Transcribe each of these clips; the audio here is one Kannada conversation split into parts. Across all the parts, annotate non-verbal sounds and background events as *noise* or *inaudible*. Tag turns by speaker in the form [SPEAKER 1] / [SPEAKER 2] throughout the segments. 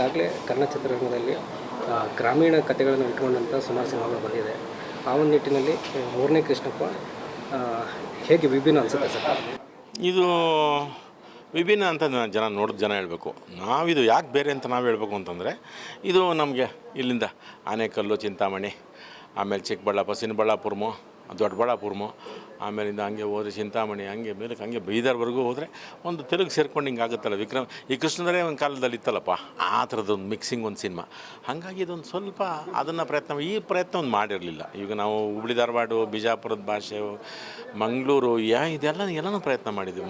[SPEAKER 1] ಈಗಾಗಲೇ ಕನ್ನಡ ಚಿತ್ರರಂಗದಲ್ಲಿ ಗ್ರಾಮೀಣ ಕಥೆಗಳನ್ನು ಇಟ್ಕೊಂಡಂಥ ಸುಮಾರು ಸಿನಿಮಾಗಳು ಬಂದಿದೆ. ಆ ಒಂದು ನಿಟ್ಟಿನಲ್ಲಿ ಮೂರನೇ ಕೃಷ್ಣಪ್ಪ ಹೇಗೆ ವಿಭಿನ್ನ ಅನಿಸುತ್ತೆ ಸರ್?
[SPEAKER 2] ಇದು ವಿಭಿನ್ನ ಅಂತ ಜನ ನೋಡಿದ ಜನ ಹೇಳಬೇಕು. ನಾವಿದು ಯಾಕೆ ಬೇರೆ ಅಂತ ನಾವು ಹೇಳಬೇಕು ಅಂತಂದರೆ, ಇದು ನಮಗೆ ಇಲ್ಲಿಂದ ಆನೆಕಲ್ಲು, ಚಿಂತಾಮಣಿ ಆಮೇಲೆ ಚಿಕ್ಕಬಳ್ಳಾಪುರ ಚಿನ್ನಬಳ್ಳಾಪುರಮು ದೊಡ್ಡಬಳ್ಳಾಪುರಮು, ಆಮೇಲಿಂದ ಹಂಗೆ ಹೋದ್ರೆ ಚಿಂತಾಮಣಿ, ಹಂಗೆ ಮೇಲಕ್ಕೆ ಹಂಗೆ ಬೀದರ್ವರೆಗೂ ಹೋದರೆ ಒಂದು ತೆಲುಗು ಸೇರ್ಕೊಂಡು ಹಿಂಗೆ ಆಗುತ್ತಲ್ಲ ವಿಕ್ರಮ್. ಈ ಕೃಷ್ಣದರೆ ಒಂದು ಕಾಲದಲ್ಲಿ ಇತ್ತಲ್ಲಪ್ಪ, ಆ ಥರದ್ದೊಂದು ಮಿಕ್ಸಿಂಗ್ ಒಂದು ಸಿನಿಮಾ ಹಾಗಾಗಿ ಇದೊಂದು ಸ್ವಲ್ಪ ಅದನ್ನು ಪ್ರಯತ್ನ, ಈ ಪ್ರಯತ್ನ ಒಂದು ಮಾಡಿರಲಿಲ್ಲ. ಈಗ ನಾವು ಹುಬ್ಳಿ, ಧಾರವಾಡ, ಬಿಜಾಪುರದ ಭಾಷೆ, ಮಂಗಳೂರು, ಯಾ ಇದೆಲ್ಲ ಎಲ್ಲನೂ ಪ್ರಯತ್ನ ಮಾಡಿದ್ವಿ.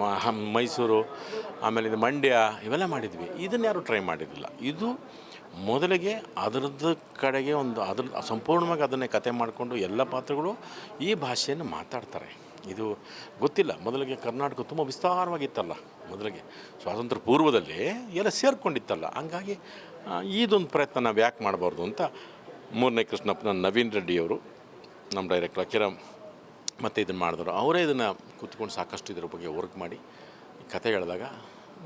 [SPEAKER 2] ಮೈಸೂರು ಆಮೇಲೆ ಇದು ಮಂಡ್ಯ, ಇವೆಲ್ಲ ಮಾಡಿದ್ವಿ. ಇದನ್ನು ಯಾರೂ ಟ್ರೈ ಮಾಡಿರಲಿಲ್ಲ. ಇದು ಮೊದಲಿಗೆ ಅದರದ್ದು ಕಡೆಗೆ ಒಂದು ಅದ್ರ ಸಂಪೂರ್ಣವಾಗಿ ಅದನ್ನೇ ಕತೆ ಮಾಡಿಕೊಂಡು ಎಲ್ಲ ಪಾತ್ರಗಳು ಈ ಭಾಷೆಯನ್ನು ಮಾತಾಡ್ತಾರೆ. ಇದು ಗೊತ್ತಿಲ್ಲ. ಮೊದಲಿಗೆ ಕರ್ನಾಟಕ ತುಂಬ ವಿಸ್ತಾರವಾಗಿತ್ತಲ್ಲ ಮೊದಲಿಗೆ. ಸ್ವಾತಂತ್ರ್ಯ ಪೂರ್ವದಲ್ಲಿ ಎಲ್ಲ ಸೇರಿಕೊಂಡಿತ್ತಲ್ಲ. ಹಂಗಾಗಿ ಇದೊಂದು ಪ್ರಯತ್ನ ನಾವು ಯಾಕೆ ಮಾಡಬಾರ್ದು ಅಂತ ಮೂರನೇ ಕೃಷ್ಣಪ್ಪನ ನವೀನ್ ರೆಡ್ಡಿಯವರು ನಮ್ಮ ಡೈರೆಕ್ಟರ್ ಕಿರಮ್ ಮತ್ತು ಇದನ್ನು ಮಾಡಿದ್ರು. ಅವರೇ ಇದನ್ನು ಕೂತ್ಕೊಂಡು ಸಾಕಷ್ಟು ಇದ್ರ ಬಗ್ಗೆ ವರ್ಕ್ ಮಾಡಿ ಕತೆ ಹೇಳಿದಾಗ,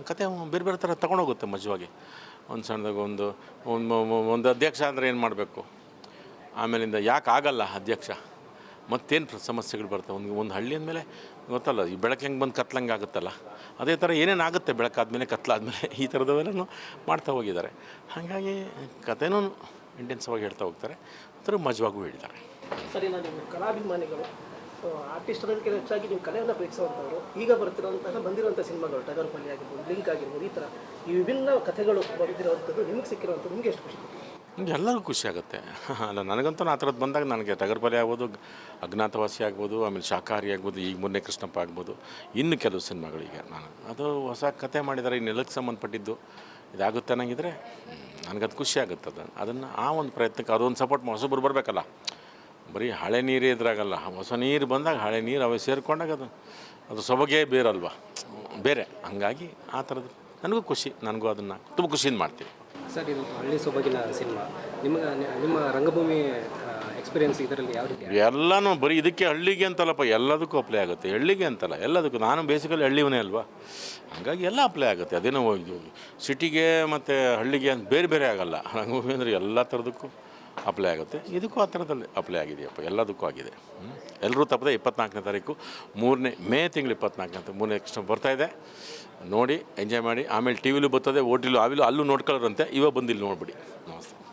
[SPEAKER 2] ಕತೆ ಬೇರೆ ಬೇರೆ ಥರ ತಗೊಂಡೋಗುತ್ತೆ ಮಜವಾಗಿ. ಒಂದು ಸಣ್ಣದಾಗ ಒಂದು ಒಂದು ಅಧ್ಯಕ್ಷ ಅಂದರೆ ಏನು ಮಾಡಬೇಕು? ಆಮೇಲಿಂದ ಯಾಕೆ ಆಗಲ್ಲ ಅಧ್ಯಕ್ಷ? ಮತ್ತೇನು ಸಮಸ್ಯೆಗಳು ಬರ್ತವೆ? ಒಂದು ಒಂದು ಹಳ್ಳಿ ಅಂದಮೇಲೆ ಗೊತ್ತಲ್ಲ, ಈ ಬೆಳಕು ಹೆಂಗೆ ಬಂದು ಕತ್ಲಂಗೆ ಆಗುತ್ತಲ್ಲ? ಅದೇ ಥರ ಏನೇನು ಆಗುತ್ತೆ ಬೆಳಕಾದ್ಮೇಲೆ, ಕತ್ಲಾದ್ಮೇಲೆ *laughs* ಈ ಥರದವೆಲ್ಲೂ ಮಾಡ್ತಾ ಹೋಗಿದ್ದಾರೆ. ಹಾಗಾಗಿ ಕಥೆನೂ ಇಂಟೆನ್ಸಿವಾಗಿ ಹೇಳ್ತಾ ಹೋಗ್ತಾರೆ. ಒಂಥರ ಮಜವಾಗೂ ಹೇಳಿದ್ದಾರೆ.
[SPEAKER 3] ಆರ್ಟಿಸ್ಟ್ ಹೆಚ್ಚಾಗಿ ನೀವು ಕಲೆಯನ್ನು ಪ್ರೀತಿಸುವಂಥವ್ರು ಈಗ ಬರ್ತಿರೋಂತಹ ಬಂದಿರುವಂಥ ಸಿನಿಮಾಗಳು, ಟಗರ್ ಪಲ್ಲಿ ಆಗಿರ್ಬೋದು, ಲಿಂಕ್ ಆಗಿರ್ಬೋದು, ಈ ಥರ ಈ ವಿಭಿನ್ನ ಕಥೆಗಳು ಬಂದಿರುವಂಥದ್ದು ನಿಮ್ಗೆ ಸಿಕ್ಕಿರುವಂಥದ್ದು, ನಿಮಗೆ ಎಷ್ಟು ಖುಷಿ?
[SPEAKER 2] ನಿಮ್ಗೆ ಎಲ್ಲರಿಗೂ ಖುಷಿ ಆಗುತ್ತೆ ಅಲ್ಲ, ನನಗಂತೂ ಆ ಥರದ್ದು ಬಂದಾಗ ನನಗೆ ಟಗರ್ಪಲೆ ಆಗ್ಬೋದು, ಅಜ್ಞಾತವಾಸಿ ಆಗ್ಬೋದು, ಆಮೇಲೆ ಶಾಕಾರಿ ಆಗ್ಬೋದು, ಈಗ ಮೊನ್ನೆ ಕೃಷ್ಣಪ್ಪ ಆಗ್ಬೋದು, ಇನ್ನು ಕೆಲವು ಸಿನಿಮಾಗಳಿಗೆ ನಾನು, ಅದು ಹೊಸ ಕತೆ ಮಾಡಿದ್ದಾರೆ ಈ ನೆಲಕ್ಕೆ ಸಂಬಂಧಪಟ್ಟಿದ್ದು, ಇದಾಗುತ್ತೆ ಅನ್ನಂಗಿದ್ರೆ ನನಗದು ಖುಷಿ ಆಗುತ್ತೆ ಅದು, ಅದನ್ನು ಆ ಒಂದು ಪ್ರಯತ್ನಕ್ಕೆ, ಅದೊಂದು ಸಪೋರ್ಟ್ ಹೊಸಬ್ರು ಬರಬೇಕಲ್ಲ ಬರೀ ಹಳೆ ನೀರೇ ಇದ್ರಾಗಲ್ಲ, ಹೊಸ ನೀರು ಬಂದಾಗ ಹಳೆ ನೀರು ಅವೇ ಸೇರಿಕೊಂಡಾಗ ಅದು ಅದು ಸೊಬಗೆ ಬೇರಲ್ವ? ಬೇರೆ, ಹಂಗಾಗಿ ಆ ಥರದ್ದು. ನನಗೂ ಖುಷಿ, ನನಗೂ ಅದನ್ನು ತುಂಬ ಖುಷಿಯಿಂದ ಮಾಡ್ತೀವಿ
[SPEAKER 1] ಸರ್, ಇದು ಹಳ್ಳಿ ಸೊಬಗಿನ ಸಿನಿಮಾ. ನಿಮ್ಮ ನಿಮ್ಮ ರಂಗಭೂಮಿ ಎಕ್ಸ್ಪೀರಿಯನ್ಸ್ ಇದರಲ್ಲಿ ಯಾವ ರೀತಿ
[SPEAKER 2] ಎಲ್ಲನೂ ಬರೀ ಇದಕ್ಕೆ ಹಳ್ಳಿಗೆ ಅಂತಲ್ಲಪ್ಪ, ಎಲ್ಲದಕ್ಕೂ ಅಪ್ಲೈ ಆಗುತ್ತೆ. ಹಳ್ಳಿಗೆ ಅಂತಲ್ಲ, ಎಲ್ಲದಕ್ಕೂ. ನಾನು ಬೇಸಿಕಲಿ ಹಳ್ಳಿವನೇ ಅಲ್ವಾ? ಹಾಗಾಗಿ ಎಲ್ಲ ಅಪ್ಲೈ ಆಗುತ್ತೆ. ಅದೇನೋ ಸಿಟಿಗೆ ಮತ್ತು ಹಳ್ಳಿಗೆ ಅಂತ ಬೇರೆ ಬೇರೆ ಆಗಲ್ಲ. ಹೋಗಿ ಅಂದರೆ ಎಲ್ಲ ಥರದಕ್ಕೂ ಅಪ್ಲೈ ಆಗುತ್ತೆ. ಇದಕ್ಕೂ ಆ ಥರದಲ್ಲಿ ಅಪ್ಲೈ ಆಗಿದೆಯಪ್ಪ. ಎಲ್ಲದಕ್ಕೂ ಆಗಿದೆ. ಎಲ್ಲರೂ ತಪ್ಪದೆ ಇಪ್ಪತ್ನಾಲ್ಕನೇ ತಾರೀಕು, ಮೂರನೇ, ಮೇ ತಿಂಗಳು ಇಪ್ಪತ್ನಾಲ್ಕನೇ ಮೂರನೇ ಬರ್ತಾ ಬರ್ತಾಯಿದೆ ನೋಡಿ ಎಂಜಾಯ್ ಮಾಡಿ. ಆಮೇಲೆ ಟಿ ವಿಲೂ ಬರ್ತದೆ ಓಟಿಲು ಆವಿಲು ಅಲ್ಲೂ ನೋಡ್ಕೊಳ್ಳೋರಂತೆ. ಇವಾಗ ಬಂದು ಇಲ್ಲಿ ನೋಡ್ಬಿಡಿ. ನಮಸ್ತೆ.